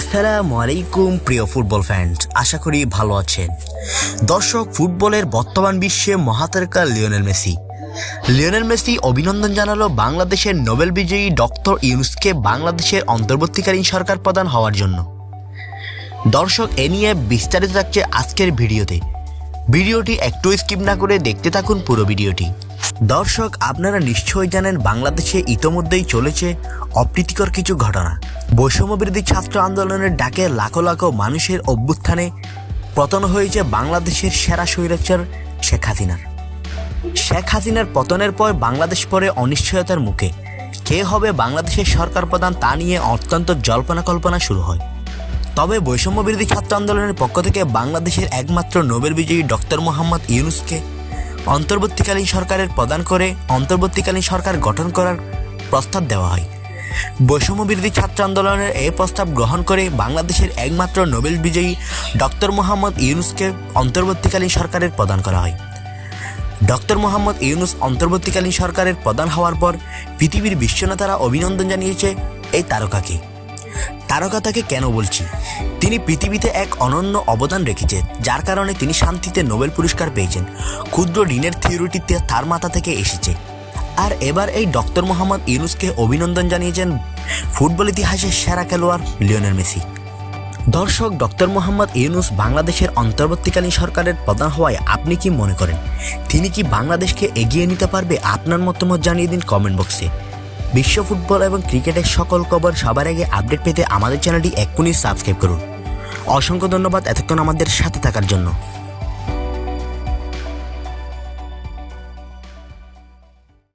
আসসালামু আলাইকুম, প্রিয় ফুটবল ফ্যান্স আশা করি ভালো আছেন। দর্শক, ফুটবলের বর্তমান বিশ্বে মহাতারকা লিওনেল মেসি। লিওনেল মেসি অভিনন্দন জানালো বাংলাদেশের নোবেল বিজয়ী ডক্টর ইউনুসকে বাংলাদেশের অন্তর্বর্তীকালীন সরকার প্রদান হওয়ার জন্য। দর্শক, এ নিয়ে বিস্তারিত থাকছে আজকের ভিডিওতে। ভিডিওটি একটু স্কিপ না করে দেখতে থাকুন পুরো ভিডিওটি। দর্শক, আপনারা নিশ্চয়ই জানেন বাংলাদেশে ইতোমধ্যেই চলেছে অপ্রীতিকর কিছু ঘটনা। বৈষম্যবিরোধী ছাত্র আন্দোলনের ডাকে লাখো লাখো মানুষের অভ্যুত্থানে পতন হয়েছে বাংলাদেশের সেরা স্বৈরাচার শেখ হাসিনার। শেখ হাসিনার পতনের পর বাংলাদেশ পরে অনিশ্চয়তার মুখে। কে হবে বাংলাদেশের সরকার প্রধান তা নিয়ে অত্যন্ত জল্পনা কল্পনা শুরু হয়। তবে বৈষম্য বিরোধী ছাত্র আন্দোলনের পক্ষ থেকে বাংলাদেশের একমাত্র নোবেল বিজয়ী ডক্টর মোহাম্মদ ইউনুসকে অন্তর্বর্তীকালীন সরকারের প্রদান করে অন্তর্বর্তীকালীন সরকার গঠন করার প্রস্তাব দেওয়া হয়। বৈষম্য বিরোধী ছাত্র আন্দোলনের এই প্রস্তাব গ্রহণ করে বাংলাদেশের একমাত্র নোবেল বিজয়ী ডক্টর মোহাম্মদ ইউনুসকে অন্তর্বর্তীকালীন সরকারের প্রদান করা হয়। ডক্টর মোহাম্মদ ইউনুস অন্তর্বর্তীকালীন সরকারের প্রধান হওয়ার পর পৃথিবীর বিশ্বনেতারা অভিনন্দন জানিয়েছে এই তারকাকে। তারকা তাকে কেন বলছি? তিনি পৃথিবীতে এক অনন্য অবদান রেখেছে, যার কারণে তিনি শান্তিতে নোবেল পুরস্কার পেয়েছেন। ক্ষুদ্র ঋণের থিওরিটিতে তার মাথা থেকে এসেছে। আর এবার এই ডক্টর মোহাম্মদ ইউনুসকে অভিনন্দন জানিয়েছেন ফুটবল ইতিহাসের সেরা খেলোয়াড় লিওনেল মেসি। দর্শক, ডক্টর মোহাম্মদ ইউনুস বাংলাদেশের অন্তর্বর্তীকালীন সরকারের প্রধান হওয়ায় আপনি কি মনে করেন? তিনি কি বাংলাদেশকে এগিয়ে নিতে পারবে আপনার মতামত জানিয়ে দিন কমেন্ট বক্সে। বিশ্ব ফুটবল এবং ক্রিকেটের সকল খবর সবার আগে আপডেট পেতে আমাদের চ্যানেলটি এক্ষুনি সাবস্ক্রাইব করুন। অসংখ্য ধন্যবাদ এতক্ষণ আমাদের সাথে থাকার জন্য।